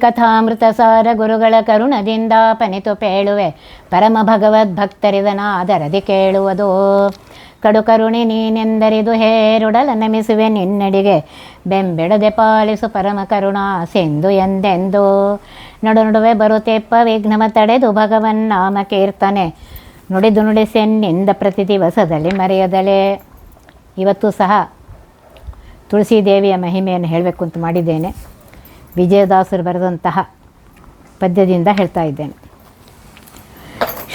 ಕಥಾಮೃತ ಸಾರ ಗುರುಗಳ ಕರುಣದಿಂದ ಪನಿತು ಪೇಳುವೆ. ಪರಮ ಭಗವದ್ ಭಗವದ್ಭಕ್ತರಿದನಾದರದಿ ಕೇಳುವುದು. ಕಡು ಕರುಣಿ ನೀನೆಂದರಿದು ಹೇರುಡಲ ನಮಿಸುವೆ ನಿನ್ನಡಿಗೆ. ಬೆಂಬೆಡದೆ ಪಾಲಿಸು ಪರಮ ಕರುಣಾ ಸಿಂಧು ಎಂದೆಂದು. ನಡು ನಡುವೆ ಬರುತ್ತೆಪ್ಪ ವಿಘ್ನವ ತಡೆದು ಭಗವನ್ ನಾಮ ಕೀರ್ತನೆ. ನುಡಿದು ನುಡಿಸೆನ್ನಿಂದ ಪ್ರತಿ ದಿವಸದಲ್ಲಿ ಮರೆಯದಲೇ. ಇವತ್ತು ಸಹ ತುಳಸಿ ದೇವಿಯ ಮಹಿಮೆಯನ್ನು ಹೇಳಬೇಕು ಅಂತ ಮಾಡಿದ್ದೇನೆ. ವಿಜಯದಾಸರು ಬರೆದಂತಹ ಪದ್ಯದಿಂದ ಹೇಳ್ತಾ ಇದ್ದೇನೆ.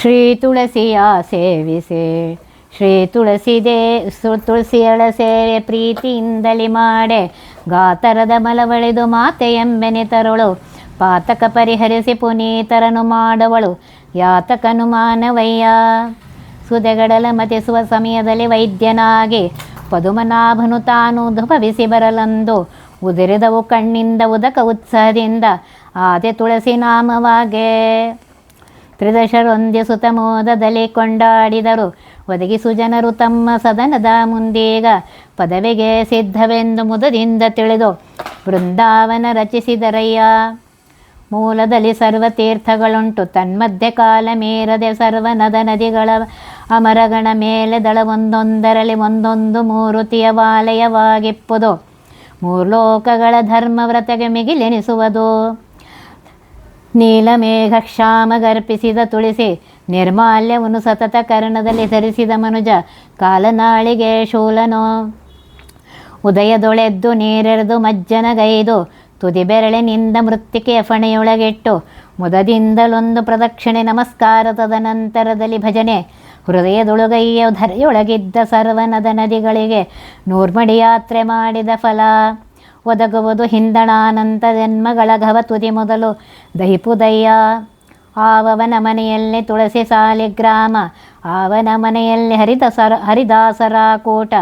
ಶ್ರೀ ತುಳಸಿಯ ಸೇವಿಸೆ ಶ್ರೀ ತುಳಸಿ ದೇ, ಸು ತುಳಸಿಯಳ ಸೇವೆ ಪ್ರೀತಿಯಿಂದಲಿ ಮಾಡೆ, ಗಾತರದ ಮಲವಳೆದು ಮಾತೆ ಎಂಬೆನೆ ತರಳು, ಪಾತಕ ಪರಿಹರಿಸಿ ಪುನೀತರನು ಮಾಡವಳು, ಯಾತಕನು ಮಾನವಯ್ಯ. ಸುದೆಗಡಲ ಮತಿಸುವ ಸಮಯದಲ್ಲಿ ವೈದ್ಯನಾಗಿ, ಪದುಮನಾಭನು ತಾನು ಧುಪವಿಸಿ ಬರಲಂದು ಉದುರಿದವು ಕಣ್ಣಿಂದ ಉದಕ ಉತ್ಸಾಹದಿಂದ. ಆದೆ ತುಳಸಿ ನಾಮವಾಗೆ. ತ್ರಿದಶರೊಂದಿ ಸುತಮೋದದಲ್ಲಿ ಕೊಂಡಾಡಿದರು. ಒದಗಿಸು ಜನರು ತಮ್ಮ ಸದನದ ಮುಂದೀಗ. ಪದವಿಗೆ ಸಿದ್ಧವೆಂದು ಮುದದಿಂದ ತಿಳಿದು ಬೃಂದಾವನ ರಚಿಸಿದರಯ್ಯ. ಮೂಲದಲ್ಲಿ ಸರ್ವತೀರ್ಥಗಳುಂಟು ತನ್ಮಧ್ಯ ಕಾಲ ಮೀರದೆ ಸರ್ವನದ ನದಿಗಳ ಅಮರಗಣ ಮೇಲೆ ದಳ ಒಂದೊಂದರಲ್ಲಿ ಒಂದೊಂದು ಮೂರುತಿಯ ವಾಲಯವಾಗಿಪ್ಪುದು ಮೂರ್ಲೋಕಗಳ ಧರ್ಮವ್ರತಗೆ ಮಿಗಿಲೆನಿಸುವುದು. ನೀಲಮೇಘ ಕ್ಷಾಮ ಗರ್ಪಿಸಿದ ತುಳಸಿ ನಿರ್ಮಾಲ್ಯವನ್ನು ಸತತ ಕರ್ಣದಲ್ಲಿ ಧರಿಸಿದ ಮನುಜ ಕಾಲನಾಳಿಗೆ ಶೂಲನು. ಉದಯದೊಳೆದ್ದು ನೀರೆರೆದು ಮಜ್ಜನಗೈದು ತುದಿ ಬೆರಳಿನಿಂದ ಮೃತ್ತಿಕೆಯ ಫಣೆಯೊಳಗಿಟ್ಟು ಮುದದಿಂದಲೊಂದು ಪ್ರದಕ್ಷಿಣೆ ನಮಸ್ಕಾರ ತದನಂತರದಲ್ಲಿ ಭಜನೆ ಹೃದಯದೊಳಗೈಯ ಧರೆಯೊಳಗಿದ್ದ ಸರ್ವನದ ನದಿಗಳಿಗೆ ನೂರ್ಮಡಿ ಯಾತ್ರೆ ಮಾಡಿದ ಫಲ. ಒದಗುವುದು ಹಿಂದಣಾನಂತ ಜನ್ಮಗಳ ಘವ ತುದಿ ಮೊದಲು. ದಹಿಪುದಯ್ಯ, ಆವವನ ಮನೆಯಲ್ಲಿ ತುಳಸಿ ಸಾಲಿಗ್ರಾಮ, ಆವನ ಮನೆಯಲ್ಲಿ ಹರಿದಸರ, ಹರಿದಾಸರ ಕೂಟ,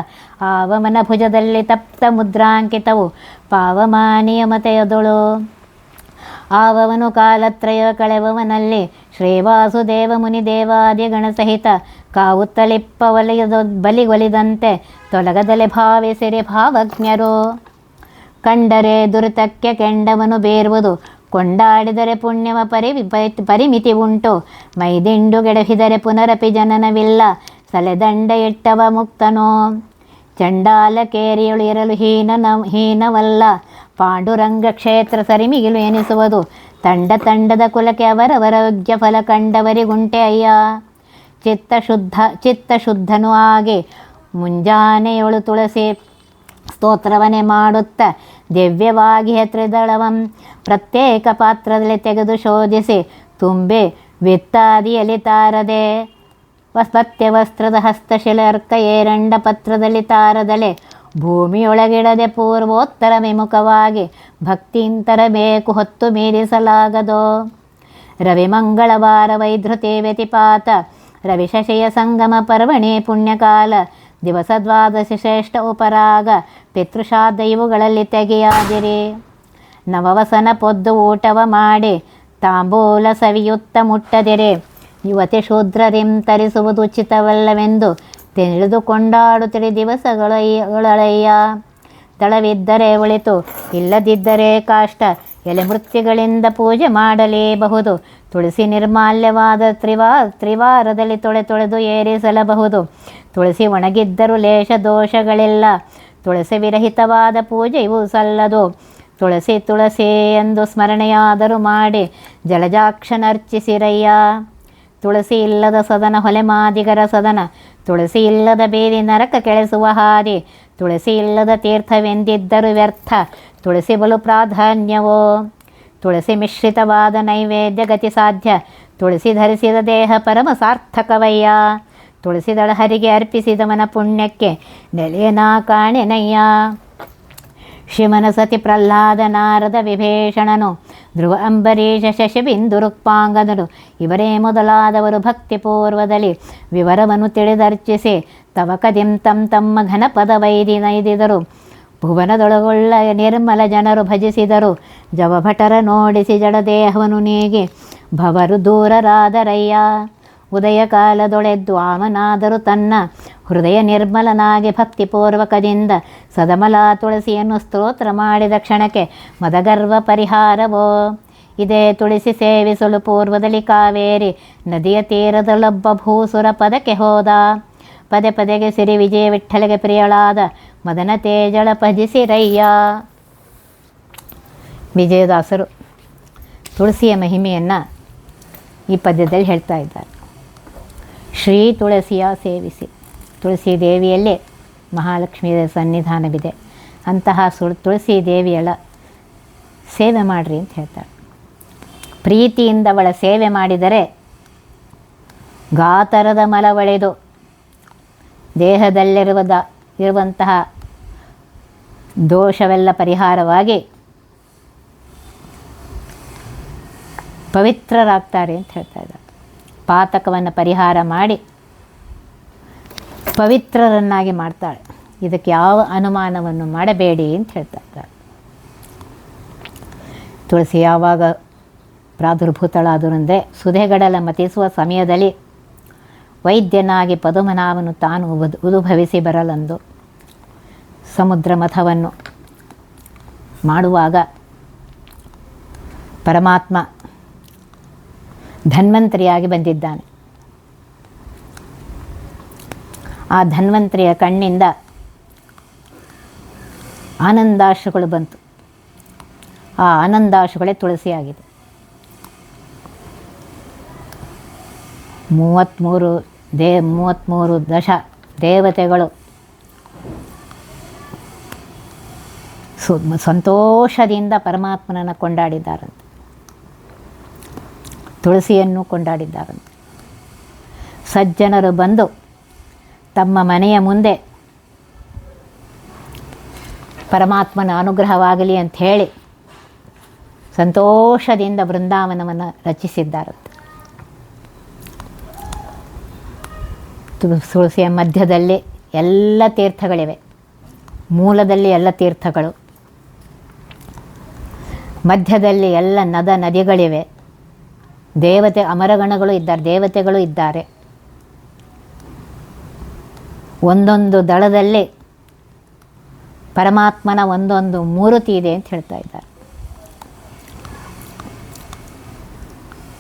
ಆವಮನ ಭುಜದಲ್ಲಿ ತಪ್ತ ಮುದ್ರಾಂಕಿತವು ಪಾವಮಾನಿಯಮತೆಯದೊಳು ಆವವನು ಕಾಲತ್ರಯ ಕಳೆವವನಲ್ಲಿ ಶ್ರೀವಾಸುದೇವ ಮುನಿ ದೇವಾದಿಗಣ ಸಹಿತ ಕಾವುತ್ತಲಿಪ್ಪ ವಲಯದ ಬಲಿಗೊಲಿದಂತೆ ತೊಲಗದಲೆ ಭಾವಿಸಿರಿ ಭಾವಜ್ಞರು. ಕಂಡರೆ ದುರಿತಕ್ಕೆ ಕೆಂಡವನು ಬೇರುವುದು, ಕೊಂಡಾಡಿದರೆ ಪುಣ್ಯವ ಪರಿ ಪರಿಮಿತಿ ಉಂಟು. ಮೈದಿಂಡು ಗೆಡಹಿದರೆ ಪುನರಪಿ ಜನನವಿಲ್ಲ, ಸಲೆದಂಡ ಇಟ್ಟವ ಮುಕ್ತನೋ. ಚಂಡಾಲ ಕೇರಿಯಳು ಇರಲು ಹೀನನ ಹೀನವಲ್ಲ ಪಾಂಡುರಂಗ ಕ್ಷೇತ್ರ ಸರಿಮಿಗಿಲು ಎನಿಸುವುದು. ತಂಡ ತಂಡದ ಕುಲಕ್ಕೆ ಅವರವರ ಯೋಗ್ಯ ಫಲ ಕಂಡವರಿಗುಂಟೆ ಅಯ್ಯ. ಚಿತ್ತ ಶುದ್ಧ ಚಿತ್ತ ಶುದ್ಧನೂ ಆಗಿ ಮುಂಜಾನೆಯೊಳು ತುಳಸಿ ಸ್ತೋತ್ರವನೆ ಮಾಡುತ್ತ ದಿವ್ಯವಾಗಿ ಹೆತ್ರಿದಳವಂ. ಪ್ರತ್ಯೇಕ ಪಾತ್ರದಲ್ಲಿ ತೆಗೆದು ಶೋಧಿಸಿ ತುಂಬಿ ವಿತ್ತಾದಿಯಲ್ಲಿ ತಾರದೆ. ವಸ್ಪತ್ಯ ವಸ್ತ್ರದ ಹಸ್ತಶಿಲರ್ಕ ಏರಂಡ ಪತ್ರದಲ್ಲಿ ತಾರದಲೆ. ಭೂಮಿಯೊಳಗಿಡದೆ ಪೂರ್ವೋತ್ತರ ವಿಮುಖವಾಗಿ ಭಕ್ತಿಂತರಬೇಕು ಹೊತ್ತು ಮೀರಿಸಲಾಗದೋ? ರವಿಮಂಗಳವಾರ ವೈಧೃತಿ ವ್ಯತಿಪಾತ ರವಿಶಶಯ ಸಂಗಮ ಪರ್ವಣಿ ಪುಣ್ಯಕಾಲ, ದಿವಸ ದ್ವಾದಶಿ ಶ್ರೇಷ್ಠ ಉಪರಾಗ ಪಿತೃಶಾದ ಇವುಗಳಲ್ಲಿ ತೆಗೆಯಾದಿರಿ. ನವವಸನ ಪೊದ್ದು ಊಟವ ಮಾಡಿ, ತಾಂಬೂಲ ಸವಿಯುತ್ತ ಮುಟ್ಟದಿರಿ. ಯುವತಿ ಶೂದ್ರರಿಂ ತರಿಸುವುದು ಉಚಿತವಲ್ಲವೆಂದು ತಿಳಿದುಕೊಂಡಾಡುತ್ತಿರಿ ದಿವಸಗಳಯ್ಯ ತಳವಿದ್ದರೆ ಒಳಿತು ಇಲ್ಲದಿದ್ದರೆ ಕಾಷ್ಟ. ಎಲೆ ಮೃತ್ಯುಗಳಿಂದ ಪೂಜೆ ಮಾಡಲೇಬಹುದು. ತುಳಸಿ ನಿರ್ಮಾಲ್ಯವಾದ ತ್ರಿವಾ ತ್ರಿವಾರದಲ್ಲಿ ತೊಳೆ ತೊಳೆದು ಏರಿಸಲಬಹುದು. ತುಳಸಿ ಒಣಗಿದ್ದರೂ ಲೇಷ ದೋಷಗಳಿಲ್ಲ. ತುಳಸಿ ವಿರಹಿತವಾದ ಪೂಜೆಯೂ ಸಲ್ಲದು. ತುಳಸಿ ತುಳಸಿ ಎಂದು ಸ್ಮರಣೆಯಾದರೂ ಮಾಡಿ, ಜಲಜಾಕ್ಷನರ್ಚಿಸಿರಯ್ಯ. ತುಳಸಿ ಇಲ್ಲದ ಸದನ ಹೊಲೆಮಾದಿಗರ ಸದನ. ತುಳಸಿ ಇಲ್ಲದ ಬೇದಿ ನರಕ ಕೆಳಸುವ ಹಾದಿ ತುಳಸಿ ಇಲ್ಲದ ತೀರ್ಥವೆಂದಿದ್ದರೂ ವ್ಯರ್ಥ, ತುಳಸಿ ಬಲು ಪ್ರಾಧಾನ್ಯವೋ? ತುಳಸಿ ಮಿಶ್ರಿತವಾದ ನೈವೇದ್ಯ ಗತಿ ಸಾಧ್ಯ, ತುಳಸಿ ಧರಿಸಿದ ದೇಹ ಪರಮ ಸಾರ್ಥಕವಯ್ಯ. ತುಳಸಿದಳ ಹರಿಗೆ ಅರ್ಪಿಸಿದವನ ಪುಣ್ಯಕ್ಕೆ ನೆಲೆಯನಾ ಕಾಣೆನಯ್ಯ. ಶಿವನ ಸತಿ ಪ್ರಹ್ಲಾದ ನಾರದ ವಿಭೀಷಣನು ಧ್ರುವ ಅಂಬರೀಷ ಶಶಿಬಿಂದು ರುಕ್ಪಾಂಗನರು ಇವರೇ ಮೊದಲಾದವರು ಭಕ್ತಿಪೂರ್ವದಲ್ಲಿ ವಿವರವನ್ನು ತಿಳಿದರ್ಚಿಸಿ ತವಕದಿಂ ತಂ ತಮ್ಮ ಘನಪದ ವೈದಿ ನೈದಿದರು. ಭುವನದೊಳಗೊಳ್ಳ ನಿರ್ಮಲ ಜನರು ಭಜಿಸಿದರು. ಜವಭಟರ ನೋಡಿಸಿ ಜಡದೇಹವನ್ನು ನೀಗಿ ಭವರು ದೂರರಾದರಯ್ಯ ಉದಯ ಕಾಲದೊಳೆದ್ದು ಆಮನಾದರೂ ತನ್ನ ಹೃದಯ ನಿರ್ಮಲನಾಗಿ ಭಕ್ತಿಪೂರ್ವಕದಿಂದ ಸದಮಲ ತುಳಸಿಯನ್ನು ಸ್ತೋತ್ರ ಮಾಡಿದ ಕ್ಷಣಕ್ಕೆ ಮದಗರ್ವ ಪರಿಹಾರವೋ? ಇದೇ ತುಳಸಿ ಸೇವಿಸಲು ಪೂರ್ವದಲ್ಲಿ ಕಾವೇರಿ ನದಿಯ ತೀರದಲ್ಲೊಬ್ಬ ಭೂಸುರ ಪದಕ್ಕೆ ಹೋದ. ಪದೇ ಪದೆಗೆ ಸಿರಿ ವಿಜಯ ವಿಠಲಗೆ ಪ್ರಿಯಳಾದ ಮದನ ತೇಜಳ ಭಜಿಸಿರಯ್ಯ. ವಿಜಯದಾಸರು ತುಳಸಿಯ ಮಹಿಮೆಯನ್ನು ಈ ಪದ್ಯದಲ್ಲಿ ಹೇಳ್ತಾ ಇದ್ದಾರೆ. ಶ್ರೀ ತುಳಸಿಯ ಸೇವಿಸಿ. ತುಳಸಿ ದೇವಿಯಲ್ಲೇ ಮಹಾಲಕ್ಷ್ಮಿಯ ಸನ್ನಿಧಾನವಿದೆ. ಅಂತಹ ಸು ತುಳಸಿ ದೇವಿಯಳ ಸೇವೆ ಮಾಡಿರಿ ಅಂತ ಹೇಳ್ತಾರೆ. ಪ್ರೀತಿಯಿಂದ ಅವಳ ಸೇವೆ ಮಾಡಿದರೆ ಗಾತರದ ಮಲವಳೆದು ದೇಹದಲ್ಲಿರುವುದ ಇರುವಂತಹ ದೋಷವೆಲ್ಲ ಪರಿಹಾರವಾಗಿ ಪವಿತ್ರರಾಗ್ತಾರೆ ಅಂತ ಹೇಳ್ತಾ ಇದ್ದಾರೆ. ಪಾತಕವನ್ನು ಪರಿಹಾರ ಮಾಡಿ ಪವಿತ್ರರನ್ನಾಗಿ ಮಾಡ್ತಾಳೆ. ಇದಕ್ಕೆ ಯಾವ ಅನುಮಾನವನ್ನು ಮಾಡಬೇಡಿ ಅಂತ ಹೇಳ್ತಾ ಇದ್ದಾರೆ ತುಳಸಿ ಯಾವಾಗ ಪ್ರಾದುರ್ಭೂತಳಾದರೆಂದರೆ ಸುಧೆಗಡಲ ಮತಿಸುವ ಸಮಯದಲ್ಲಿ ವೈದ್ಯನಾಗಿ ಪದುಮನಾವನ್ನು ತಾನು ಉದ್ಭವಿಸಿ ಬರಲೆಂದು ಸಮುದ್ರ ಮಥವನ್ನು ಮಾಡುವಾಗ ಪರಮಾತ್ಮ ಧನ್ವಂತರಿಯಾಗಿ ಬಂದಿದ್ದಾನೆ. ಆ ಧನ್ವಂತರಿಯ ಕಣ್ಣಿಂದ ಆನಂದಾಶುಗಳು ಬಂತು. ಆ ಆನಂದಾಶುಗಳೇ ತುಳಸಿಯಾಗಿದೆ. ಮೂವತ್ತ್ಮೂರು ದೇ ಮೂವತ್ತ್ಮೂರು ದಶ ದೇವತೆಗಳು ಸಂತೋಷದಿಂದ ಪರಮಾತ್ಮನನ್ನು ಕೊಂಡಾಡಿದ್ದಾರಂತೆ. ತುಳಸಿಯನ್ನು ಕೊಂಡಾಡಿದ್ದಾರಂತೆ. ಸಜ್ಜನರು ಬಂದು ತಮ್ಮ ಮನೆಯ ಮುಂದೆ ಪರಮಾತ್ಮನ ಅನುಗ್ರಹವಾಗಲಿ ಅಂತ ಹೇಳಿ ಸಂತೋಷದಿಂದ ಬೃಂದಾವನವನ್ನು ರಚಿಸಿದ್ದಾರಂತೆ. ತುಳಸಿಯ ಮಧ್ಯದಲ್ಲಿ ಎಲ್ಲ ತೀರ್ಥಗಳಿವೆ. ಮೂಲದಲ್ಲಿ ಎಲ್ಲ ತೀರ್ಥಗಳು. ಮಧ್ಯದಲ್ಲಿ ಎಲ್ಲ ನದ ನದಿಗಳಿವೆ. ದೇವತೆ ಅಮರಗಣಗಳು ಇದ್ದಾರೆ, ದೇವತೆಗಳು ಇದ್ದಾರೆ. ಒಂದೊಂದು ದಳದಲ್ಲಿ ಪರಮಾತ್ಮನ ಒಂದೊಂದು ಮೂರುತಿ ಇದೆ ಅಂತ ಹೇಳ್ತಾ ಇದ್ದಾರೆ.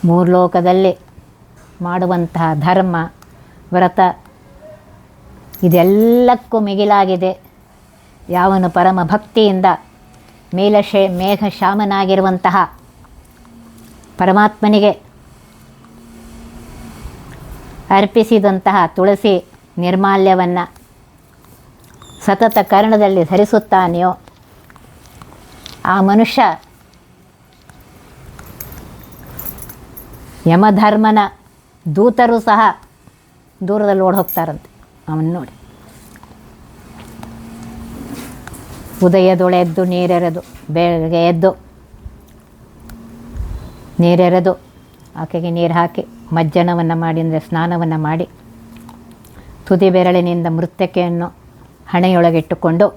ಮೂರು ಲೋಕದಲ್ಲಿ ಮಾಡುವಂತಹ ಧರ್ಮ, ವ್ರತ ಇದೆಲ್ಲಕ್ಕೂ ಮಿಗಿಲಾಗಿದೆ. ಯಾವನು ಪರಮ ಭಕ್ತಿಯಿಂದ ಮೇಲಶೇ ಮೇಘ ಶಾಮನಾಗಿರುವಂತಹ ಪರಮಾತ್ಮನಿಗೆ ಅರ್ಪಿಸಿದಂತಹ ತುಳಸಿ ನಿರ್ಮಾಲ್ಯವನ್ನು ಸತತ ಕರ್ಣದಲ್ಲಿ ಧರಿಸುತ್ತಾನೆಯೋ? ಆ ಮನುಷ್ಯ ಯಮಧರ್ಮನ ದೂತರು ಸಹ ದೂರದಲ್ಲಿ ಓಡಿ ಹೋಗ್ತಾರಂತೆ ಅವನು ನೋಡಿ. ಉದಯದೊಳೆದ್ದು ನೀರೆರೆದು, ಬೆಳಗ್ಗೆ ಎದ್ದು ನೀರೆರೆದು ಆಕೆಗೆ ನೀರು ಹಾಕಿ, ಮಜ್ಜನವನ್ನು ಮಾಡಿ ಅಂದರೆ ಸ್ನಾನವನ್ನು ಮಾಡಿ, ತುದಿ ಬೆರಳಿನಿಂದ ಮೃತ್ಯಕೆಯನ್ನು ಹಣೆಯೊಳಗಿಟ್ಟುಕೊಂಡು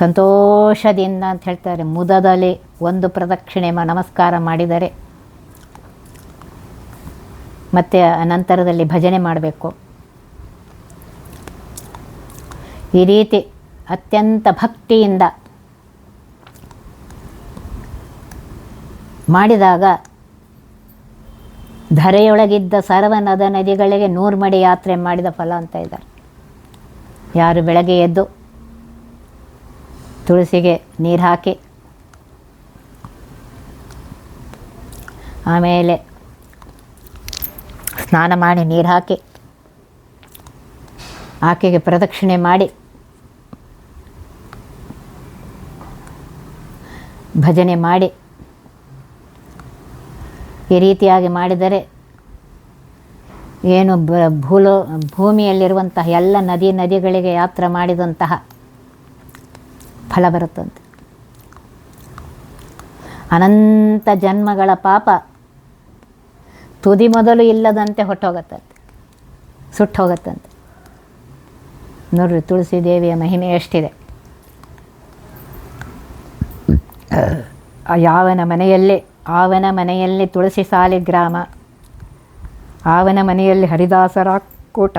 ಸಂತೋಷದಿಂದ ಅಂತ ಹೇಳ್ತಾರೆ. ಮುದದಲ್ಲಿ ಒಂದು ಪ್ರದಕ್ಷಿಣೆ ನಮಸ್ಕಾರ ಮಾಡಿದರೆ ಮತ್ತು ಅನಂತರದಲ್ಲಿ ಭಜನೆ ಮಾಡಬೇಕು. ಈ ರೀತಿ ಅತ್ಯಂತ ಭಕ್ತಿಯಿಂದ ಮಾಡಿದಾಗ ಧರೆಯೊಳಗಿದ್ದ ಸರ್ವ ನದ ನದಿಗಳಿಗೆ ನೂರ್ಮಡಿ ಯಾತ್ರೆ ಮಾಡಿದ ಫಲ ಅಂತ ಇದ್ದಾರೆ. ಯಾರು ಬೆಳಗ್ಗೆ ಎದ್ದು ತುಳಸಿಗೆ ನೀರು ಹಾಕಿ, ಆಮೇಲೆ ಸ್ನಾನ ಮಾಡಿ ನೀರು ಹಾಕಿ, ಆಕೆಗೆ ಪ್ರದಕ್ಷಿಣೆ ಮಾಡಿ ಭಜನೆ ಮಾಡಿ ಈ ರೀತಿಯಾಗಿ ಮಾಡಿದರೆ ಏನು ಬ ಭೂಲೋ ಭೂಮಿಯಲ್ಲಿರುವಂತಹ ಎಲ್ಲ ನದಿ ನದಿಗಳಿಗೆ ಯಾತ್ರೆ ಮಾಡಿದಂತಹ ಫಲ ಬರುತ್ತಂತೆ. ಅನಂತ ಜನ್ಮಗಳ ಪಾಪ ತುದಿ ಮೊದಲು ಇಲ್ಲದಂತೆ ಹೊಟ್ಟೋಗತ್ತಂತೆ ಸುಟ್ಟು ಹೋಗತ್ತಂತೆ ನೋಡ್ರಿ ತುಳಸಿ ದೇವಿಯ ಮಹಿಮೆ ಎಷ್ಟಿದೆ. ಯಾವನ ಮನೆಯಲ್ಲಿ ಆವನ ಮನೆಯಲ್ಲಿ ತುಳಸಿ ಸಾಲಿಗ್ರಾಮ ಆವನ ಮನೆಯಲ್ಲಿ ಹರಿದಾಸರ ಕೂಟ.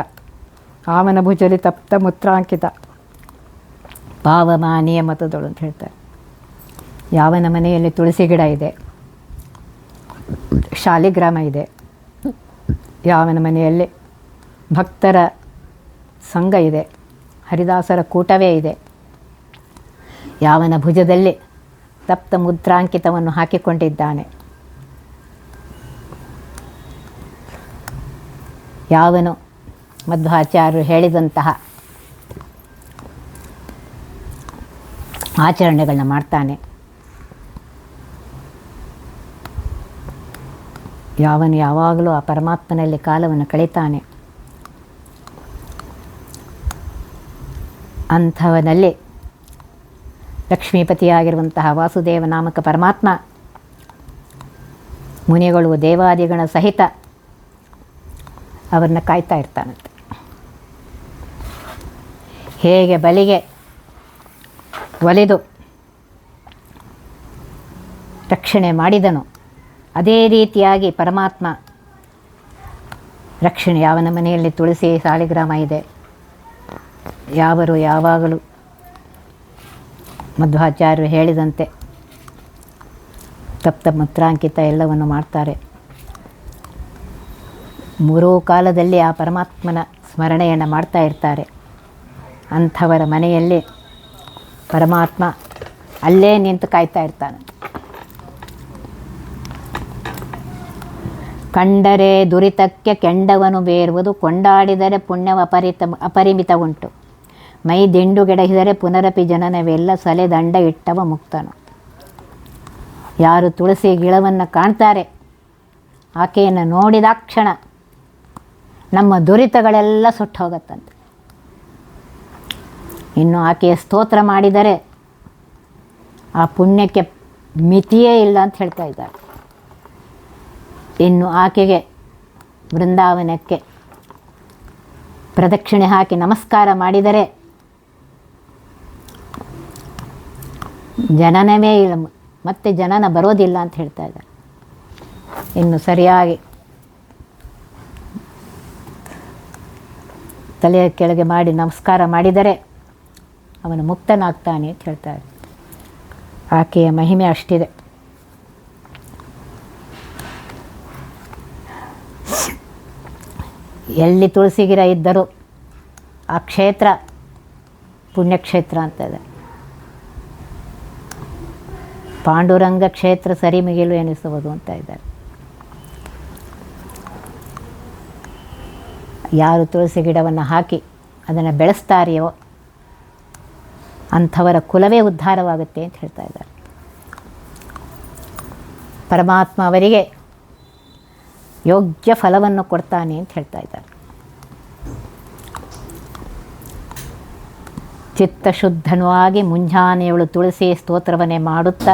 ಆವನ ಭುಜಲಿ ತಪ್ತ ಮುತ್ರಾಂಕಿತ. ಪಾವಮಾನಿಯ ಮತದಳು ಅಂತ ಹೇಳ್ತಾರೆ. ಯಾವನ ಮನೆಯಲ್ಲಿ ತುಳಸಿ ಗಿಡ ಇದೆ? ಶಾಲಿಗ್ರಾಮ ಇದೆ. ಯಾವನ ಮನೆಯಲ್ಲಿ ಭಕ್ತರ ಸಂಘ ಇದೆ? ಹರಿದಾಸರ ಕೂಟವೇ ಇದೆ. ಯಾವನ ಭುಜದಲ್ಲಿ ತಪ್ತ ಮುದ್ರಾಂಕಿತವನ್ನು ಹಾಕಿಕೊಂಡಿದ್ದಾನೆ. ಯಾವನು? ಮಧ್ವಾಚಾರ್ಯರು ಹೇಳಿದಂತಹ ಆಚರಣೆಗಳನ್ನ ಮಾಡ್ತಾನೆ. ಯಾವನು ಯಾವಾಗಲೂ ಆ ಪರಮಾತ್ಮನಲ್ಲಿ ಕಾಲವನ್ನು ಕಳೀತಾನೆ. ಅಂಥವನಲ್ಲಿ ಲಕ್ಷ್ಮೀಪತಿಯಾಗಿರುವಂತಹ ವಾಸುದೇವ ನಾಮಕ ಪರಮಾತ್ಮ. ಮುನಿಗಳು ದೇವಾದಿಗಳ ಸಹಿತ ಅವರನ್ನ ಕಾಯ್ತಾ ಇರ್ತಾನಂತೆ. ಹೇಗೆ ಬಲಿಗೆ ಒಲಿದು ರಕ್ಷಣೆ ಮಾಡಿದನು ಅದೇ ರೀತಿಯಾಗಿ ಪರಮಾತ್ಮ ರಕ್ಷಣೆ ಯಾವನ ಮನೆಯಲ್ಲಿ ತುಳಸಿ ಸಾಲಿಗ್ರಾಮ ಇದೆ. ಯಾವರು ಯಾವಾಗಲೂ ಮಧ್ವಾಚಾರ್ಯರು ಹೇಳಿದಂತೆ ತಪ್ತ ಮಂತ್ರಾಂಕಿತ ಎಲ್ಲವನ್ನು ಮಾಡ್ತಾರೆ. ಮೂರೂ ಕಾಲದಲ್ಲಿ ಆ ಪರಮಾತ್ಮನ ಸ್ಮರಣೆಯನ್ನು ಮಾಡ್ತಾ ಇರ್ತಾರೆ. ಅಂಥವರ ಮನೆಯಲ್ಲಿ ಪರಮಾತ್ಮ ಅಲ್ಲೇ ನಿಂತು ಕಾಯ್ತಾ ಇರ್ತಾನೆ. ಕಂಡರೆ ದುರಿತಕ್ಕೆ ಕೆಂಡವನು ಬೇರುವುದು, ಕೊಂಡಾಡಿದರೆ ಪುಣ್ಯವ ಅಪರಿತ ಅಪರಿಮಿತ ಉಂಟು. ಮೈ ದಿಂಡುಗೆಡಹಿದರೆ ಪುನರಪಿ ಜನನವೆಲ್ಲ ಸಲೆ ದಂಡ ಇಟ್ಟವ ಮುಕ್ತನು. ಯಾರು ತುಳಸಿ ಗಿಳವನ್ನು ಕಾಣ್ತಾರೆ, ಆಕೆಯನ್ನು ನೋಡಿದಾಕ್ಷಣ ನಮ್ಮ ದುರಿತಗಳೆಲ್ಲ ಸುಟ್ಟು ಹೋಗುತ್ತಂತೆ ಇನ್ನು ಆಕೆಯ ಸ್ತೋತ್ರ ಮಾಡಿದರೆ ಆ ಪುಣ್ಯಕ್ಕೆ ಮಿತಿಯೇ ಇಲ್ಲ ಅಂತ ಹೇಳ್ತಾ ಇದ್ದಾರೆ. ಇನ್ನು ಆಕೆಗೆ ಬೃಂದಾವನಕ್ಕೆ ಪ್ರದಕ್ಷಿಣೆ ಹಾಕಿ ನಮಸ್ಕಾರ ಮಾಡಿದರೆ ಜನನವೇ ಇಲ್ಲ. ಮತ್ತೆ ಜನನ ಬರೋದಿಲ್ಲ ಅಂತ ಹೇಳ್ತಾ ಇದ್ದಾರೆ. ಇನ್ನು ಸರಿಯಾಗಿ ತಲೆಯ ಕೆಳಗೆ ಮಾಡಿ ನಮಸ್ಕಾರ ಮಾಡಿದರೆ ಅವನು ಮುಕ್ತನಾಗ್ತಾನೆ ಅಂತ ಹೇಳ್ತಾರೆ ಆಕೆಯ ಮಹಿಮೆ ಅಷ್ಟಿದೆ. ಎಲ್ಲಿ ತುಳಸಿ ಗಿರ ಇದ್ದರೂ ಆ ಕ್ಷೇತ್ರ ಪುಣ್ಯಕ್ಷೇತ್ರ ಅಂತ ಇದೆ. ಪಾಂಡುರಂಗ ಕ್ಷೇತ್ರ ಸರಿ ಮಿಗಿಲು ಎನಿಸುವುದು ಅಂತ ಇದ್ದಾರೆ. ಯಾರು ತುಳಸಿ ಗಿಡವನ್ನು ಹಾಕಿ ಅದನ್ನು ಬೆಳೆಸ್ತಾರೆಯೋ ಅಂಥವರ ಕುಲವೇ ಉದ್ಧಾರವಾಗುತ್ತೆ ಅಂತ ಹೇಳ್ತಾ ಇದ್ದಾರೆ. ಪರಮಾತ್ಮ ಅವರಿಗೆ ಯೋಗ್ಯ ಫಲವನ್ನು ಕೊಡ್ತಾನೆ ಅಂತ ಹೇಳ್ತಾ ಇದ್ದಾರೆ. ಚಿತ್ತಶುದ್ಧನವಾಗಿ ಮುಂಜಾನೆಯವಳು ತುಳಸಿ ಸ್ತೋತ್ರವನ್ನೇ ಮಾಡುತ್ತಾ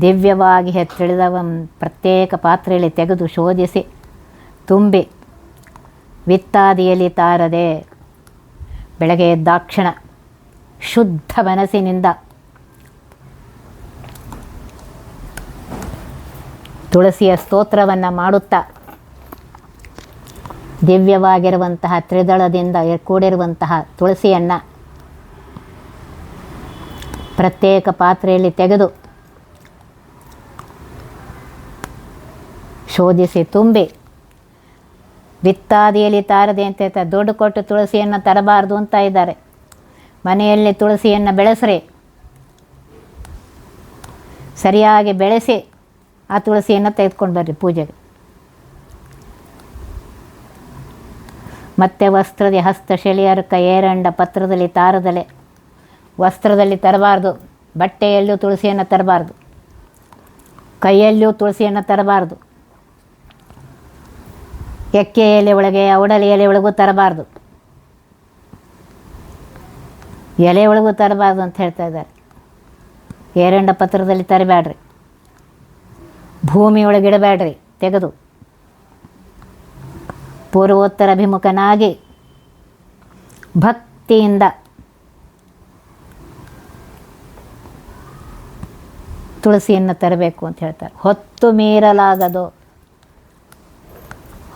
ದಿವ್ಯವಾಗಿ ತಿಳಿದವ ಪ್ರತ್ಯೇಕ ಪಾತ್ರೆಯಲ್ಲಿ ತೆಗೆದು ಶೋಧಿಸಿ, ತುಂಬಿ, ವಿತ್ತಾದಿಯಲ್ಲಿ ತಾರದೆ, ಬೆಳಗ್ಗೆ ಎದ್ದಾಕ್ಷಣ, ಶುದ್ಧ ಮನಸ್ಸಿನಿಂದ. ತುಳಸಿಯ ಸ್ತೋತ್ರವನ್ನು ಮಾಡುತ್ತಾ, ದಿವ್ಯವಾಗಿರುವಂತಹ ತ್ರಿದಳದಿಂದ ಕೂಡಿರುವಂತಹ ತುಳಸಿಯನ್ನು ಪ್ರತ್ಯೇಕ ಪಾತ್ರೆಯಲ್ಲಿ ತೆಗೆದು ಶೋಧಿಸಿ ತುಂಬಿ. ಬಿತ್ತಾದಿಯಲ್ಲಿ ತಾರದೆ ಅಂತ ಹೇಳ್ತಾರೆ ದುಡ್ಡು ಕೊಟ್ಟು ತುಳಸಿಯನ್ನು ತರಬಾರ್ದು ಅಂತ ಇದ್ದಾರೆ. ಮನೆಯಲ್ಲಿ ತುಳಸಿಯನ್ನು ಬೆಳೆಸ್ರಿ. ಸರಿಯಾಗಿ ಬೆಳೆಸಿ ಆ ತುಳಸಿಯನ್ನು ತೆಗೆದುಕೊಂಡು ಬರ್ರಿ ಪೂಜೆಗೆ. ಮತ್ತೆ ವಸ್ತ್ರದ ಹಸ್ತ ಶೆಳಿಯರ್ಕ ಏರಂಡ ಪತ್ರದಲ್ಲಿ ತಾರದಲೆ. ವಸ್ತ್ರದಲ್ಲಿ ತರಬಾರ್ದು. ಬಟ್ಟೆಯಲ್ಲೂ ತುಳಸಿಯನ್ನು ತರಬಾರ್ದು. ಕೈಯಲ್ಲೂ ತುಳಸಿಯನ್ನು ತರಬಾರ್ದು. ಎಕ್ಕೆ ಎಲೆ ಒಳಗೆ ಔಡಲಿ ಎಲೆ ಒಳಗೂ ತರಬಾರ್ದು. ಎಲೆ ಒಳಗೂ ತರಬಾರ್ದು ಅಂತ ಹೇಳ್ತಾ ಇದ್ದಾರೆ. ಏರಂಡ ಪತ್ರದಲ್ಲಿ ತರಬೇಡ್ರಿ ಭೂಮಿ ಒಳಗಿಡಬೇಡ್ರಿ ತೆಗೆದು. ಪೂರ್ವೋತ್ತರ ಅಭಿಮುಖನಾಗಿ ಭಕ್ತಿಯಿಂದ ತುಳಸಿಯನ್ನು ತರಬೇಕು ಅಂತ ಹೇಳ್ತಾರೆ. ಹೊತ್ತು ಮೀರಲಾಗದು.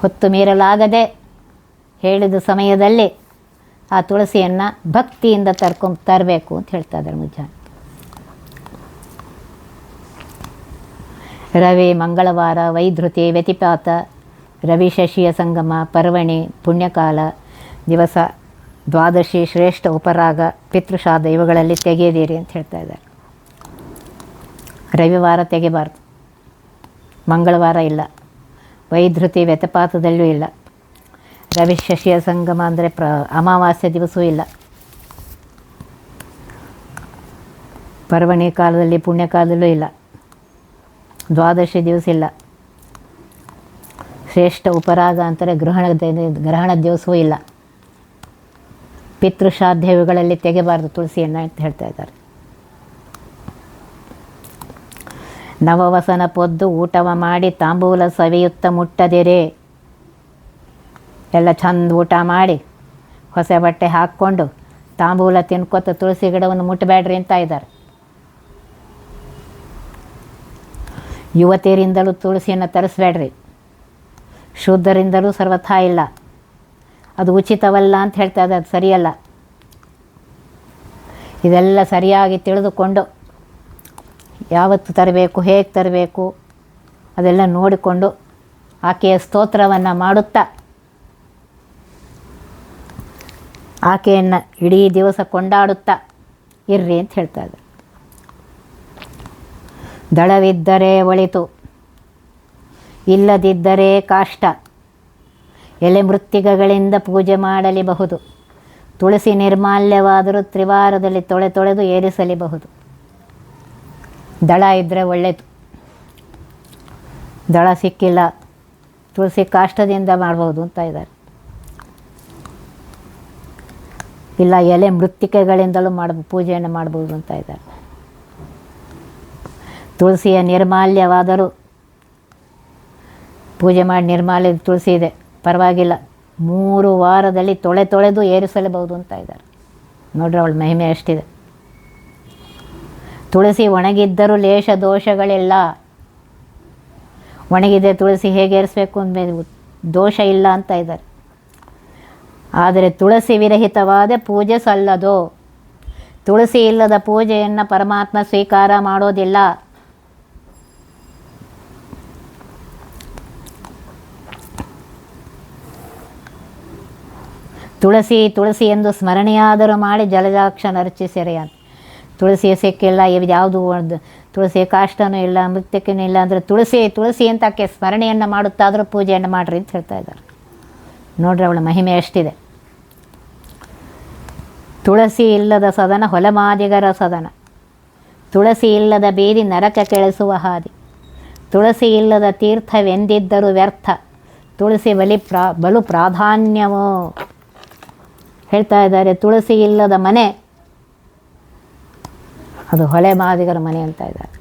ಹೊತ್ತು ಮೀರಲಾಗದೆ ಹೇಳಿದ ಸಮಯದಲ್ಲಿ ಆ ತುಳಸಿಯನ್ನು ಭಕ್ತಿಯಿಂದ ತರ್ಕೊಂಡ್ ತರಬೇಕು ಅಂತ ಹೇಳ್ತಾ ಇದ್ದಾರೆ ಮುಂಜಾನೆ ರವಿ ಮಂಗಳವಾರ ವೈಧೃತಿ ವ್ಯತಿಪಾತ, ರವಿ ಶಶಿಯ ಸಂಗಮ, ಪರ್ವಣಿ, ಪುಣ್ಯಕಾಲ, ದಿವಸ, ದ್ವಾದಶಿ ಶ್ರೇಷ್ಠ ಉಪರಾಗ ಪಿತೃಶಾದ ಇವುಗಳಲ್ಲಿ ತೆಗೆಯದಿರಿ ಅಂತ ಹೇಳ್ತಾ ಇದ್ದಾರೆ. ರವಿವಾರ ತೆಗೆಬಾರ್ದು. ಮಂಗಳವಾರ ಇಲ್ಲ. ವೈಧೃತಿ ವ್ಯತಪಾತದಲ್ಲೂ ಇಲ್ಲ. ರವಿ ಶಶಿಯ ಸಂಗಮ ಅಂದರೆ ಪ್ರ, ಅಮಾವಾಸ್ಯ ದಿವಸವೂ ಇಲ್ಲ. ಪರ್ವಣಿ ಕಾಲದಲ್ಲಿ ಪುಣ್ಯಕಾಲದಲ್ಲೂ ಇಲ್ಲ. ದ್ವಾದಶಿ ದಿವಸ ಇಲ್ಲ. ಶ್ರೇಷ್ಠ ಉಪರಾಗ ಅಂತಾರೆ ಗ್ರಹಣ ಗ್ರಹಣ ದಿವಸವೂ ಇಲ್ಲ. ಪಿತೃಶ್ರಾದ್ದೇವಿಗಳಲ್ಲಿ ತೆಗೆಬಾರದು ತುಳಸಿಯನ್ನು ಅಂತ ಹೇಳ್ತಾ ಇದ್ದಾರೆ. ನವವಸನ ಪೊದ್ದು ಊಟವ ಮಾಡಿ ತಾಂಬೂಲ ಸವಿಯುತ್ತ ಮುಟ್ಟದಿರೆ. ಎಲ್ಲ ಚಂದ ಊಟ ಮಾಡಿ ಹೊಸ ಬಟ್ಟೆ ಹಾಕ್ಕೊಂಡು ತಾಂಬೂಲ ತಿನ್ಕೊತ ತುಳಸಿ ಗಿಡವನ್ನು ಮುಟ್ಟಬೇಡ್ರಿ ಅಂತ ಇದ್ದಾರೆ ಯುವತಿಯರಿಂದಲೂ ತುಳಸಿಯನ್ನು ತರಿಸ್ಬೇಡ್ರಿ. ಶುದ್ಧರಿಂದಲೂ ಸರ್ವಥಾ ಇಲ್ಲ. ಅದು ಉಚಿತವಲ್ಲ ಅಂತ ಹೇಳ್ತಾ ಇದ್ದಾರೆ, ಅದು ಸರಿಯಲ್ಲ. ಇದೆಲ್ಲ ಸರಿಯಾಗಿ ತಿಳಿದುಕೊಂಡು ಯಾವತ್ತು ತರಬೇಕು, ಹೇಗೆ ತರಬೇಕು, ಅದೆಲ್ಲ ನೋಡಿಕೊಂಡು ಆಕೆಯ ಸ್ತೋತ್ರವನ್ನು ಮಾಡುತ್ತಾ. ಆಕೆಯನ್ನು ಇಡೀ ದಿವಸ ಕೊಂಡಾಡುತ್ತಾ. ಇರ್ರಿ ಅಂತ ಹೇಳ್ತಾ ಇದ್ದರು. ದಳವಿದ್ದರೆ ಒಳಿತು, ಇಲ್ಲದಿದ್ದರೆ ಕಾಷ್ಟ. ಎಲೆ ಮೃತ್ತಿಗಗಳಿಂದ ಪೂಜೆ ಮಾಡಲಿಬಹುದು. ತುಳಸಿ ನಿರ್ಮಾಲ್ಯವಾದರೂ ತ್ರಿವಾರದಲ್ಲಿ ತೊಳೆ ತೊಳೆದು ಏರಿಸಲಿಬಹುದು. ದಳ ಇದ್ದರೆ ಒಳ್ಳೆಯದು ದಳ ಸಿಕ್ಕಿಲ್ಲ, ತುಳಸಿ ಕಾಷ್ಟದಿಂದ ಮಾಡ್ಬೋದು ಅಂತ ಇದ್ದಾರೆ. ಇಲ್ಲ, ಎಲೆ ಮೃತ್ತಿಕೆಗಳಿಂದಲೂ ಮಾಡ, ಪೂಜೆಯನ್ನು ಮಾಡ್ಬೋದು ಅಂತ ಇದ್ದಾರೆ. ತುಳಸಿಯ ನಿರ್ಮಾಲ್ಯವಾದರೂ ಪೂಜೆ ಮಾಡಿ ನಿರ್ಮಾಲ್ಯ ತುಳಸಿ ಇದೆ. ಪರವಾಗಿಲ್ಲ, ಮೂರು ವಾರದಲ್ಲಿ ತೊಳೆ ತೊಳೆದು ಏರಿಸಲೇಬಹುದು ಅಂತ ಇದ್ದಾರೆ. ನೋಡ್ರಿ ಅವಳ ಮಹಿಮೆ ಎಷ್ಟಿದೆ. ತುಳಸಿ ಒಣಗಿದ್ದರೂ ಲೇಷ ದೋಷಗಳಿಲ್ಲ. ಒಣಗಿದೆ ತುಳಸಿ ಹೇಗೆ ಏರಿಸಬೇಕು ಅಂದಮೇಲೆ ದೋಷ ಇಲ್ಲ ಅಂತ ಇದ್ದಾರೆ. ಆದರೆ ತುಳಸಿ ವಿರಹಿತವಾದ ಪೂಜೆ ಸಲ್ಲದು. ತುಳಸಿ ಇಲ್ಲದ ಪೂಜೆಯನ್ನು ಪರಮಾತ್ಮ ಸ್ವೀಕಾರ ಮಾಡೋದಿಲ್ಲ. ತುಳಸಿ ತುಳಸಿ ಎಂದು ಸ್ಮರಣೆಯಾದರೂ ಮಾಡಿ ಜಲಜಾಕ್ಷ ಅರ್ಚಿಸಿರಿ ಅಂತ. ತುಳಸಿ ಸಿಕ್ಕಿಲ್ಲ ಯಾವುದು ಒಂದು ತುಳಸಿ ಕಾಷ್ಟನೂ ಇಲ್ಲ ಮೃತ್ಯಕ್ಕೂ ಇಲ್ಲ ಅಂದರೆ ತುಳಸಿ ತುಳಸಿ ಅಂತ ಆಕೆ ಸ್ಮರಣೆಯನ್ನು ಮಾಡುತ್ತಾದರೂ ಪೂಜೆಯನ್ನು ಮಾಡಿರಿ ಅಂತ ಹೇಳ್ತಾ ಇದ್ದಾರೆ. ನೋಡ್ರಿ ಅವಳ ಮಹಿಮೆ ಎಷ್ಟಿದೆ. ತುಳಸಿ ಇಲ್ಲದ ಸದನ ಹೊಲಮಾದಿಗರ ಸದನ. ತುಳಸಿ ಇಲ್ಲದ ಬೀದಿ ನರಕ ಕೆಳಸುವ ಹಾದಿ. ತುಳಸಿ ಇಲ್ಲದ ತೀರ್ಥವೆಂದಿದ್ದರೂ ವ್ಯರ್ಥ. ತುಳಸಿ ಬಲಿ ಪ್ರಾ, ಬಲು ಪ್ರಾಧಾನ್ಯವೋ. ಹೇಳ್ತಾ ಇದ್ದಾರೆ, ತುಳಸಿ ಇಲ್ಲದ ಮನೆ ಅದು ಹೊಳೆ ಮಾದಿಗರ ಮನೆ ಅಂತ ಇದ್ದಾರೆ.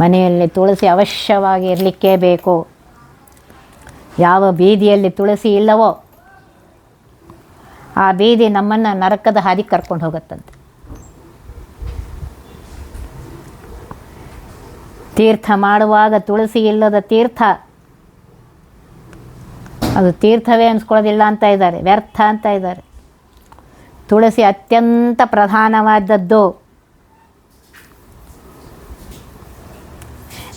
ಮನೆಯಲ್ಲಿ ತುಳಸಿ ಅವಶ್ಯವಾಗಿ ಇರಲಿಕ್ಕೇ ಬೇಕು. ಯಾವ ಬೀದಿಯಲ್ಲಿ ತುಳಸಿ ಇಲ್ಲವೋ ಆ ಬೀದಿ ನಮ್ಮನ್ನು ನರಕದ ಹಾದಿ ಕರ್ಕೊಂಡು ಹೋಗುತ್ತಂತೆ. ತೀರ್ಥ ಮಾಡುವಾಗ ತುಳಸಿ ಇಲ್ಲದ ತೀರ್ಥ, ಅದು ತೀರ್ಥವೇ ಅನ್ಸ್ಕೊಳ್ಳೋದಿಲ್ಲ ಅಂತ ಇದ್ದಾರೆ, ವ್ಯರ್ಥ ಅಂತ ಇದ್ದಾರೆ. ತುಳಸಿ ಅತ್ಯಂತ ಪ್ರಧಾನವಾದದ್ದು.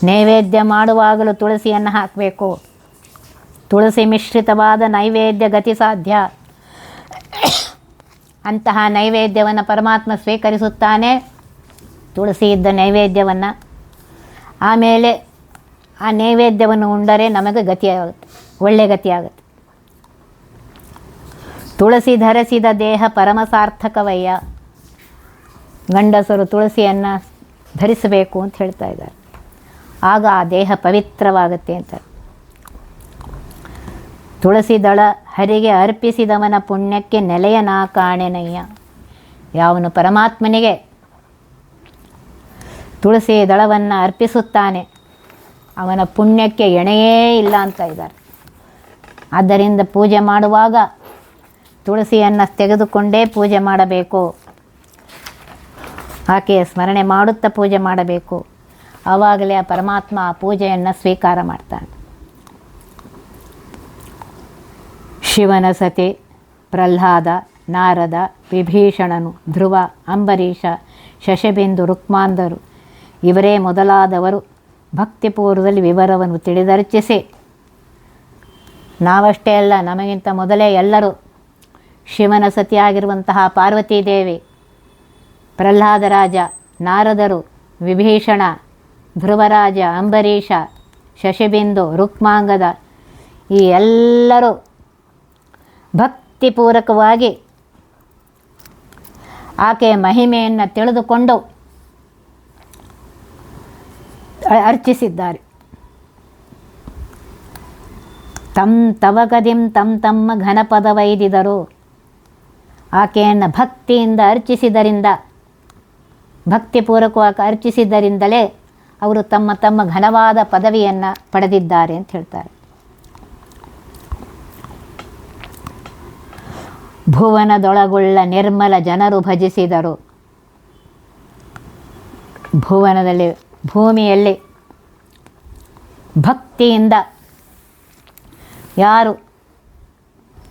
ನೈವೇದ್ಯ ಮಾಡುವಾಗಲೂ ತುಳಸಿಯನ್ನು ಹಾಕಬೇಕು. ತುಳಸಿ ಮಿಶ್ರಿತವಾದ ನೈವೇದ್ಯ ಗತಿ ಸಾಧ್ಯ. ಅಂತಹ ನೈವೇದ್ಯವನ್ನು ಪರಮಾತ್ಮ ಸ್ವೀಕರಿಸುತ್ತಾನೆ. ತುಳಸಿ ಇದ್ದ ನೈವೇದ್ಯವನ್ನು. ಆಮೇಲೆ ಆ ನೈವೇದ್ಯವನ್ನು ಉಂಡರೆ ನಮಗೆ ಗತಿಯಾಗುತ್ತೆ, ಒಳ್ಳೆ ಗತಿಯಾಗುತ್ತೆ. ತುಳಸಿ ಧರಿಸಿದ ದೇಹ ಪರಮಸಾರ್ಥಕವಯ್ಯ ಗಂಡಸರು ತುಳಸಿಯನ್ನು ಧರಿಸಬೇಕು ಅಂತ ಹೇಳ್ತಾ ಇದ್ದಾರೆ. ಆಗ ಆ ದೇಹ ಪವಿತ್ರವಾಗುತ್ತೆ ಅಂತ ತುಳಸಿ ದಳ ಹರಿಗೆ ಅರ್ಪಿಸಿದವನ ಪುಣ್ಯಕ್ಕೆ ನೆಲೆಯ ನಾ ಕಾಣೆನಯ್ಯ. ಯಾವನು ಪರಮಾತ್ಮನಿಗೆ ತುಳಸಿ ದಳವನ್ನು ಅರ್ಪಿಸುತ್ತಾನೆ, ಅವನ ಪುಣ್ಯಕ್ಕೆ ಎಣೆಯೇ ಇಲ್ಲ ಅಂತ ಇದ್ದಾರೆ. ಆದ್ದರಿಂದ ಪೂಜೆ ಮಾಡುವಾಗ ತುಳಸಿಯನ್ನು ತೆಗೆದುಕೊಂಡೇ ಪೂಜೆ ಮಾಡಬೇಕು. ಆಕೆಯ ಸ್ಮರಣೆ ಮಾಡುತ್ತಾ ಪೂಜೆ ಮಾಡಬೇಕು. ಆವಾಗಲೇ ಆ ಪರಮಾತ್ಮ ಆ ಪೂಜೆಯನ್ನು ಸ್ವೀಕಾರ ಮಾಡ್ತಾನೆ. ಶಿವನ ಸತಿ, ಪ್ರಹ್ಲಾದ, ನಾರದ, ವಿಭೀಷಣನು, ಧ್ರುವ, ಅಂಬರೀಷ, ಶಶಬಿಂದು ರುಕ್ಮಾಂಧರು ಇವರೇ ಮೊದಲಾದವರು ಭಕ್ತಿಪೂರ್ವದಲ್ಲಿ ವಿವರವನ್ನು ತಿಳಿದರ್ಚಿಸಿ. ನಾವಷ್ಟೇ ಅಲ್ಲ, ನಮಗಿಂತ ಮೊದಲೇ ಎಲ್ಲರೂ ಶಿವನ ಸತಿಯಾಗಿರುವಂತಹ ಪಾರ್ವತೀದೇವಿ ಪ್ರಹ್ಲಾದರಾಜ ನಾರದರು, ವಿಭೀಷಣ, ಧ್ರುವರಾಜ, ಅಂಬರೀಷ, ಶಶಿಬಿಂದು, ರುಕ್ಮಾಂಗದ ಈ ಎಲ್ಲರೂ ಭಕ್ತಿಪೂರ್ವಕವಾಗಿ ಆಕೆಯ ಮಹಿಮೆಯನ್ನು ತಿಳಿದುಕೊಂಡು ಅರ್ಚಿಸಿದ್ದಾರೆ. ತಂ ತವಗದಿಂ ತಂ ತಮ್ಮ ಘನಪದವೈದಿದರು ಆಕೆಯನ್ನು ಭಕ್ತಿಯಿಂದ ಅರ್ಚಿಸಿದರಿಂದ, ಭಕ್ತಿಪೂರ್ವಕವಾಗಿ ಅರ್ಚಿಸಿದ್ದರಿಂದಲೇ ಅವರು ತಮ್ಮ ತಮ್ಮ ಘನವಾದ ಪದವಿಯನ್ನು ಪಡೆದಿದ್ದಾರೆ ಅಂತ ಹೇಳ್ತಾರೆ. ಭುವನದೊಳಗುಳ್ಳ ನಿರ್ಮಲ ಜನರು ಭಜಿಸಿದರು. ಭುವನದಲ್ಲಿ, ಭೂಮಿಯಲ್ಲಿ ಭಕ್ತಿಯಿಂದ ಯಾರು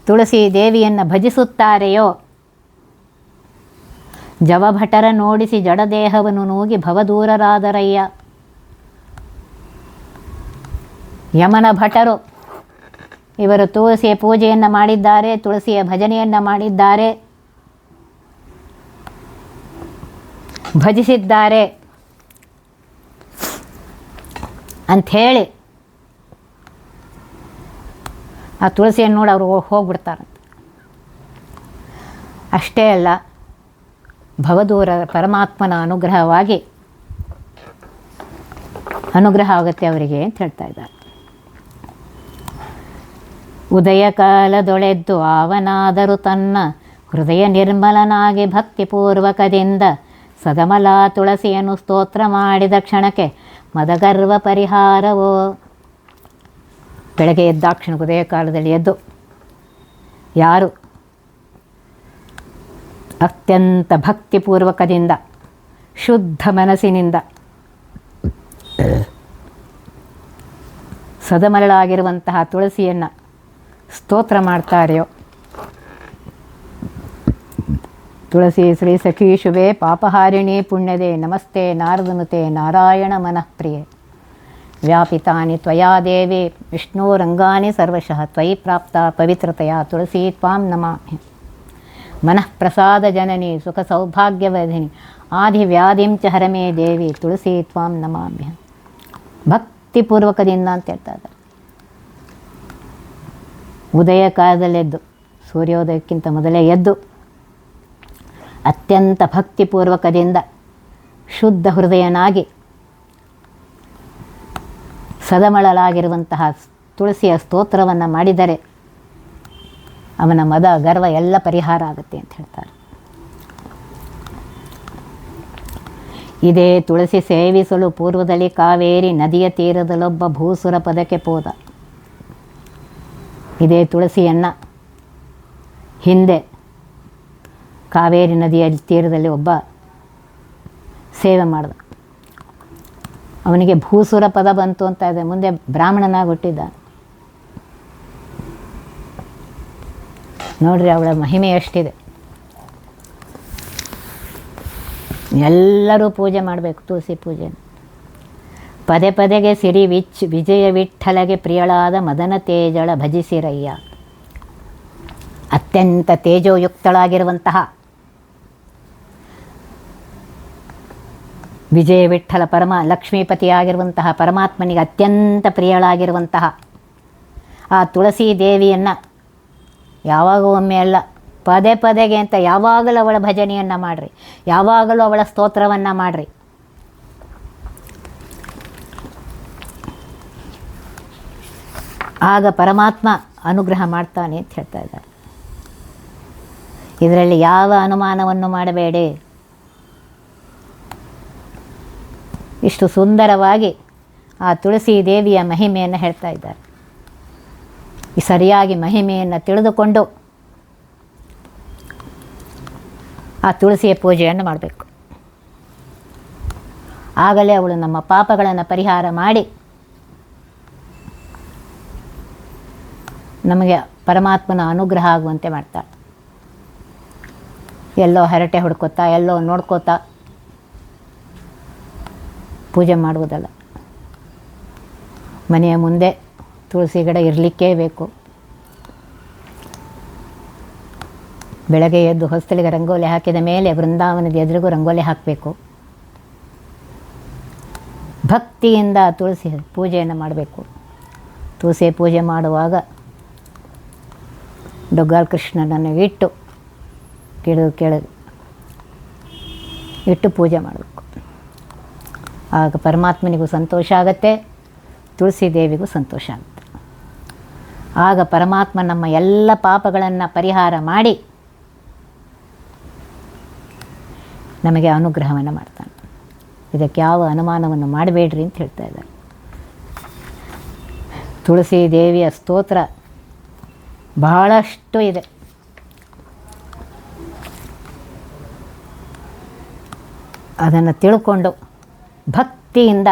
ತುಳಸಿ ದೇವಿಯನ್ನು ಭಜಿಸುತ್ತಾರೆಯೋ ಜವಭಟರ ನೋಡಿಸಿ ಜಡದೇಹವನ್ನು ನೂಗಿ ಭವದೂರರಾದರಯ್ಯ. ಯಮನ ಭಟರು, ಇವರು ತುಳಸಿಯ ಪೂಜೆಯನ್ನು ಮಾಡಿದ್ದಾರೆ, ತುಳಸಿಯ ಭಜನೆಯನ್ನು ಮಾಡಿದ್ದಾರೆ, ಭಜಿಸಿದ್ದಾರೆ ಅಂಥೇಳಿ ಆ ತುಳಸಿಯನ್ನು ನೋಡಿ ಅವರು ಹೋಗ್ಬಿಡ್ತಾರಂತೆ. ಅಷ್ಟೇ ಅಲ್ಲ ಭವದೂರ ಪರಮಾತ್ಮನ ಅನುಗ್ರಹವಾಗಿ ಅನುಗ್ರಹ ಆಗುತ್ತೆ ಅವರಿಗೆ ಅಂತ ಹೇಳ್ತಾ ಇದ್ದಾರೆ. ಉದಯ ಕಾಲದೊಳೆದ್ದು ಆವನಾದರೂ ತನ್ನ ಹೃದಯ ನಿರ್ಮಲನಾಗಿ ಭಕ್ತಿಪೂರ್ವಕದಿಂದ ಸದಮಲ ತುಳಸಿಯನ್ನು ಸ್ತೋತ್ರ ಮಾಡಿದ ಕ್ಷಣಕ್ಕೆ ಮದಗರ್ವ ಪರಿಹಾರವೋ? ಬೆಳಗ್ಗೆ ಎದ್ದಾಕ್ಷಣ ಉದಯ ಕಾಲದಲ್ಲಿ ಎದ್ದು ಯಾರು ಅತ್ಯಂತ ಭಕ್ತಿಪೂರ್ವಕದಿಂದ, ಶುದ್ಧ ಮನಸ್ಸಿನಿಂದ. ಸದಮರಳಾಗಿರುವಂತಹ ತುಳಸಿಯನ್ನು ಸ್ತೋತ್ರ ಮಾಡ್ತಾರೆಯೋ. ತುಳಸಿ ಶ್ರೀ ಸಖಿ ಶುಭೆ ಪಾಪಹಾರಿಣಿ ಪುಣ್ಯದೆ, ನಮಸ್ತೆ ನಾರದನುತೆ ನಾರಾಯಣ ಮನಃಪ್ರಿಯೆ. ವ್ಯಾಪಿತಾನಿ ತ್ವಯಾ ದೇವಿ ವಿಷ್ಣೋರಂಗಾನಿ ಸರ್ವಶಃ, ತ್ವಯಿ ಪ್ರಾಪ್ತ ಪವಿತ್ರತೆಯ ತುಳಸಿ ತ್ವಾಂ ನಮಾಮಿ ಮನಃ ಪ್ರಸಾದ ಜನನಿ ಸುಖ ಸೌಭಾಗ್ಯವಧಿನಿ ಆದಿ ವ್ಯಾಧಿಂ ಚ ಹರಮೇ ದೇವಿ ತುಳಸಿ ತ್ವಾಂ ನಮಾಮ್ಯ ಭಕ್ತಿಪೂರ್ವಕದಿಂದ ಅಂತ ಹೇಳ್ತಾ ಇದ್ದಾರೆ. ಉದಯ ಕಾಲದಲ್ಲೆದ್ದು ಸೂರ್ಯೋದಯಕ್ಕಿಂತ ಮೊದಲೇ ಎದ್ದು, ಅತ್ಯಂತ ಭಕ್ತಿಪೂರ್ವಕದಿಂದ ಶುದ್ಧ ಹೃದಯನಾಗಿ ಸದಮಳಲಾಗಿರುವಂತಹ ತುಳಸಿಯ ಸ್ತೋತ್ರವನ್ನು ಮಾಡಿದರೆ ಅವನ ಮದ, ಗರ್ವ ಎಲ್ಲ ಪರಿಹಾರ ಆಗುತ್ತೆ ಅಂತ ಹೇಳ್ತಾರೆ. ಇದೇ ತುಳಸಿ ಸೇವಿಸಲು ಪೂರ್ವದಲ್ಲಿ ಕಾವೇರಿ ನದಿಯ ತೀರದಲ್ಲೊಬ್ಬ ಭೂಸುರ ಪದಕ್ಕೆ ಪೋದ. ಇದೇ ತುಳಸಿಯನ್ನು ಹಿಂದೆ ಕಾವೇರಿ ನದಿಯ ತೀರದಲ್ಲಿ ಒಬ್ಬ ಸೇವೆ ಮಾಡಿದ. ಅವನಿಗೆ ಭೂಸುರ ಪದ ಬಂತು ಅಂತ ಇದೆ. ಮುಂದೆ ಬ್ರಾಹ್ಮಣನಾಗಿ ಹುಟ್ಟಿದ್ದ ನೋಡ್ರಿ ಅವಳ ಮಹಿಮೆ ಎಷ್ಟಿದೆ. ಎಲ್ಲರೂ ಪೂಜೆ ಮಾಡಬೇಕು ತುಳಸಿ ಪೂಜೆ ಪದೇ ಪದೆಗೆ ಸಿರಿ ವಿಚ್ ವಿಜಯ ವಿಠಲಗೆ ಪ್ರಿಯಳಾದ ಮದನ ತೇಜಳ ಭಜಿಸಿರಯ್ಯ ಅತ್ಯಂತ ತೇಜೋಯುಕ್ತಳಾಗಿರುವಂತಹ ವಿಜಯ ವಿಠಲ ಪರಮ ಲಕ್ಷ್ಮೀಪತಿಯಾಗಿರುವಂತಹ ಪರಮಾತ್ಮನಿಗೆ ಅತ್ಯಂತ ಪ್ರಿಯಳಾಗಿರುವಂತಹ ಆ ತುಳಸಿ ದೇವಿಯನ್ನು ಯಾವಾಗ ಒಮ್ಮೆ ಅಲ್ಲ. ಪದೇ ಪದೇಗೆ ಅಂತ ಯಾವಾಗಲೂ ಅವಳ ಭಜನೆಯನ್ನು ಮಾಡಿರಿ. ಯಾವಾಗಲೂ ಅವಳ ಸ್ತೋತ್ರವನ್ನು ಮಾಡಿರಿ. ಆಗ ಪರಮಾತ್ಮ ಅನುಗ್ರಹ ಮಾಡ್ತಾನೆ ಅಂತ ಹೇಳ್ತಾ ಇದ್ದಾರೆ. ಇದರಲ್ಲಿ ಯಾವ ಅನುಮಾನವನ್ನು ಮಾಡಬೇಡಿ. ಇಷ್ಟು ಸುಂದರವಾಗಿ ಆ ತುಳಸಿ ದೇವಿಯ ಮಹಿಮೆಯನ್ನು ಹೇಳ್ತಾ ಇದ್ದಾರೆ. ಈ ಸರಿಯಾಗಿ ಮಹಿಮೆಯನ್ನು ತಿಳಿದುಕೊಂಡು ಆ ತುಳಸಿಯ ಪೂಜೆಯನ್ನು ಮಾಡಬೇಕು. ಆಗಲೇ ಅವಳು ನಮ್ಮ ಪಾಪಗಳನ್ನು ಪರಿಹಾರ ಮಾಡಿ ನಮಗೆ ಪರಮಾತ್ಮನ ಅನುಗ್ರಹ ಆಗುವಂತೆ ಮಾಡ್ತಾಳೆ ಎಲ್ಲೋ ಹರಟೆ ಹುಡ್ಕೋತಾ, ಎಲ್ಲೋ ನೋಡ್ಕೋತಾ ಪೂಜೆ ಮಾಡುವುದಲ್ಲ. ಮನೆಯ ಮುಂದೆ ತುಳಸಿ ಗಿಡ ಇರಲಿಕ್ಕೇ ಬೇಕು. ಬೆಳಗ್ಗೆ ಎದ್ದು ಹೊಸ್ತಳಿಗೆ ರಂಗೋಲಿ ಹಾಕಿದ ಮೇಲೆ ಬೃಂದಾವನದ ಎದುರಿಗೂ ರಂಗೋಲಿ ಹಾಕಬೇಕು. ಭಕ್ತಿಯಿಂದ ತುಳಸಿ ಪೂಜೆಯನ್ನು ಮಾಡಬೇಕು. ತುಳಸಿ ಪೂಜೆ ಮಾಡುವಾಗ ಡೊಗ್ಗಾಲ್ ಕೃಷ್ಣನನ್ನು ಇಟ್ಟು ಕೆಳಗೆ ಕೆಳಗೆ ಇಟ್ಟು ಪೂಜೆ ಮಾಡಬೇಕು. ಆಗ ಪರಮಾತ್ಮನಿಗೂ ಸಂತೋಷ ಆಗತ್ತೆ, ತುಳಸಿ ದೇವಿಗೂ ಸಂತೋಷ ಆಗುತ್ತೆ. ಆಗ ಪರಮಾತ್ಮ ನಮ್ಮ ಎಲ್ಲ ಪಾಪಗಳನ್ನು ಪರಿಹಾರ ಮಾಡಿ ನಮಗೆ ಅನುಗ್ರಹವನ್ನು ಮಾಡ್ತಾನೆ. ಇದಕ್ಕೆ ಯಾವ ಅನುಮಾನವನ್ನು ಮಾಡಬೇಡ್ರಿ ಅಂತ ಹೇಳ್ತಾ ಇದ್ದಾರೆ. ತುಳಸಿ ದೇವಿಯ ಸ್ತೋತ್ರ ಬಹಳಷ್ಟು ಇದೆ. ಅದನ್ನು ತಿಳ್ಕೊಂಡು ಭಕ್ತಿಯಿಂದ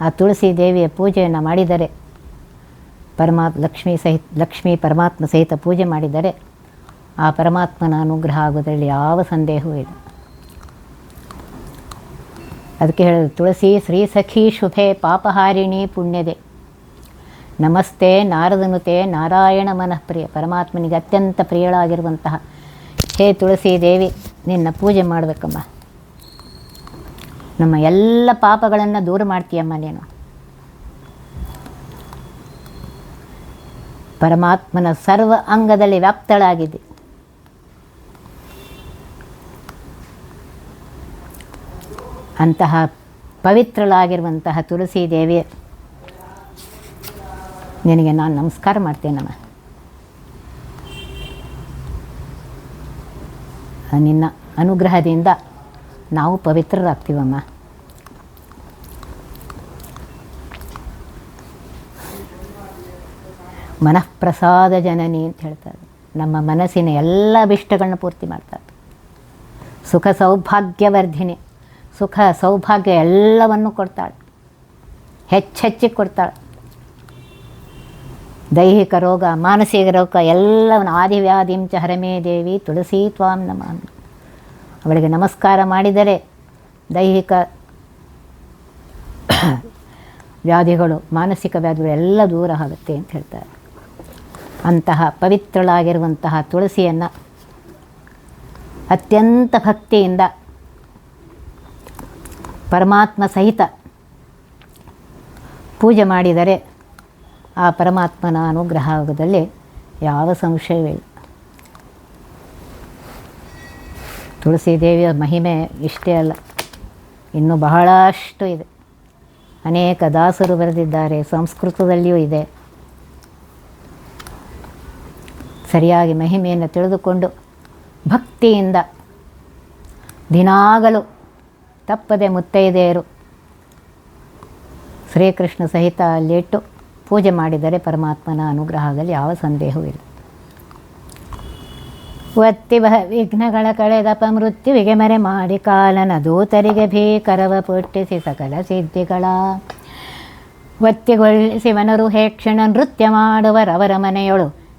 ಆ ತುಳಸಿ ದೇವಿಯ ಪೂಜೆಯನ್ನು ಮಾಡಿದರೆ ಪರಮಾತ್ಮ ಲಕ್ಷ್ಮೀ ಸಹಿತ, ಲಕ್ಷ್ಮೀ ಪರಮಾತ್ಮ ಸಹಿತ ಪೂಜೆ ಮಾಡಿದರೆ ಆ ಪರಮಾತ್ಮನ ಅನುಗ್ರಹ ಆಗೋದ್ರಲ್ಲಿ ಯಾವ ಸಂದೇಹವೂ ಇಲ್ಲ. ಅದಕ್ಕೆ ಹೇಳಿದ್ರು ತುಳಸಿ ಶ್ರೀ ಸಖಿ ಶುಭೆ ಪಾಪಹಾರಿಣಿ ಪುಣ್ಯದೆ. ನಮಸ್ತೆ ನಾರದನುತೆ ನಾರಾಯಣ ಮನಃಪ್ರಿಯ. ಪರಮಾತ್ಮನಿಗೆ ಅತ್ಯಂತ ಪ್ರಿಯಳಾಗಿರುವಂತಹ ಹೇ ತುಳಸಿ ದೇವಿ, ನಿನ್ನ ಪೂಜೆ ಮಾಡಬೇಕಮ್ಮ. ನಮ್ಮ ಎಲ್ಲ ಪಾಪಗಳನ್ನು ದೂರ ಮಾಡ್ತೀಯಮ್ಮ ನೀನು. ಪರಮಾತ್ಮನ ಸರ್ವ ಅಂಗದಲ್ಲಿ ವ್ಯಾಪ್ತಳಾಗಿದೆ. ಅಂತಹ ಪವಿತ್ರಳಾಗಿರುವಂತಹ ತುಳಸಿ ದೇವಿಯ, ನಿನಗೆ ನಾನು ನಮಸ್ಕಾರ ಮಾಡ್ತೇನಮ್ಮ. ನಿನ್ನ ಅನುಗ್ರಹದಿಂದ ನಾವು ಪವಿತ್ರರಾಗ್ತೀವಮ್ಮ. ಮನಃಪ್ರಸಾದ ಜನನಿ ಅಂತ ಹೇಳ್ತಾರೆ. ನಮ್ಮ ಮನಸ್ಸಿನ ಎಲ್ಲ ಅಭಿಷ್ಟಗಳನ್ನ ಪೂರ್ತಿ ಮಾಡ್ತಾರೆ. ಸುಖ ಸೌಭಾಗ್ಯವರ್ಧಿನಿ. ಸುಖ ಸೌಭಾಗ್ಯ ಎಲ್ಲವನ್ನು ಕೊಡ್ತಾಳೆ. ಹೆಚ್ಚೆಚ್ಚಿಗೆ ಕೊಡ್ತಾಳೆ. ದೈಹಿಕ ರೋಗ, ಮಾನಸಿಕ ರೋಗ ಎಲ್ಲವನ್ನು ಆದಿವ್ಯಾಧಿಂ ಚ ಹರಮೇ ದೇವಿ ತುಳಸಿ ತ್ವಾಂ ನಮ ಅವಳಿಗೆ ನಮಸ್ಕಾರ ಮಾಡಿದರೆ ದೈಹಿಕ ವ್ಯಾಧಿಗಳು, ಮಾನಸಿಕ ವ್ಯಾಧಿಗಳು ಎಲ್ಲ ದೂರ ಆಗುತ್ತೆ ಅಂತ ಹೇಳ್ತಾರೆ. ಅಂತಹ ಪವಿತ್ರಳಾಗಿರುವಂತಹ ತುಳಸಿಯನ್ನು ಅತ್ಯಂತ ಭಕ್ತಿಯಿಂದ ಪರಮಾತ್ಮ ಸಹಿತ ಪೂಜೆ ಮಾಡಿದರೆ ಆ ಪರಮಾತ್ಮನ ಅನುಗ್ರಹ ಆಗೋದಲ್ಲಿ ಯಾವ ಸಂಶಯವಿಲ್ಲ ತುಳಸಿ ದೇವಿಯ ಮಹಿಮೆ ಇಷ್ಟೇ ಅಲ್ಲ, ಇನ್ನೂ ಬಹಳಷ್ಟು ಇದೆ. ಅನೇಕ ದಾಸರು ಬರೆದಿದ್ದಾರೆ, ಸಂಸ್ಕೃತದಲ್ಲಿಯೂ ಇದೆ. ಸರಿಯಾಗಿ ಮಹಿಮೆಯನ್ನು ತಿಳಿದುಕೊಂಡು ಭಕ್ತಿಯಿಂದ ದಿನಾಗಲು ತಪ್ಪದೆ ಮುತ್ತೈದೆಯರು ಶ್ರೀಕೃಷ್ಣ ಸಹಿತ ಅಲ್ಲಿಟ್ಟು ಪೂಜೆ ಮಾಡಿದರೆ ಪರಮಾತ್ಮನ ಅನುಗ್ರಹದಲ್ಲಿ ಯಾವ ಸಂದೇಹವೂ ಇಲ್ಲ. ಒತ್ತಿ ಬಹ ವಿಘ್ನಗಳ ಕಳೆದಪ ಮೃತ್ಯುವಿಗೆ ಮರೆ ಮಾಡಿ ಕಾಲನ ದೂತರಿಗೆ ಭೀಕರವ ಪುಟ್ಟಿಸಿ ಸಕಲ ಸಿದ್ಧಿಗಳ. ಒತ್ತಿಗೊಳಿಸಿ ವನರು ಹೇಕ್ಷಣ ನೃತ್ಯ ಮಾಡುವರವರ ಮನೆಯೊಳು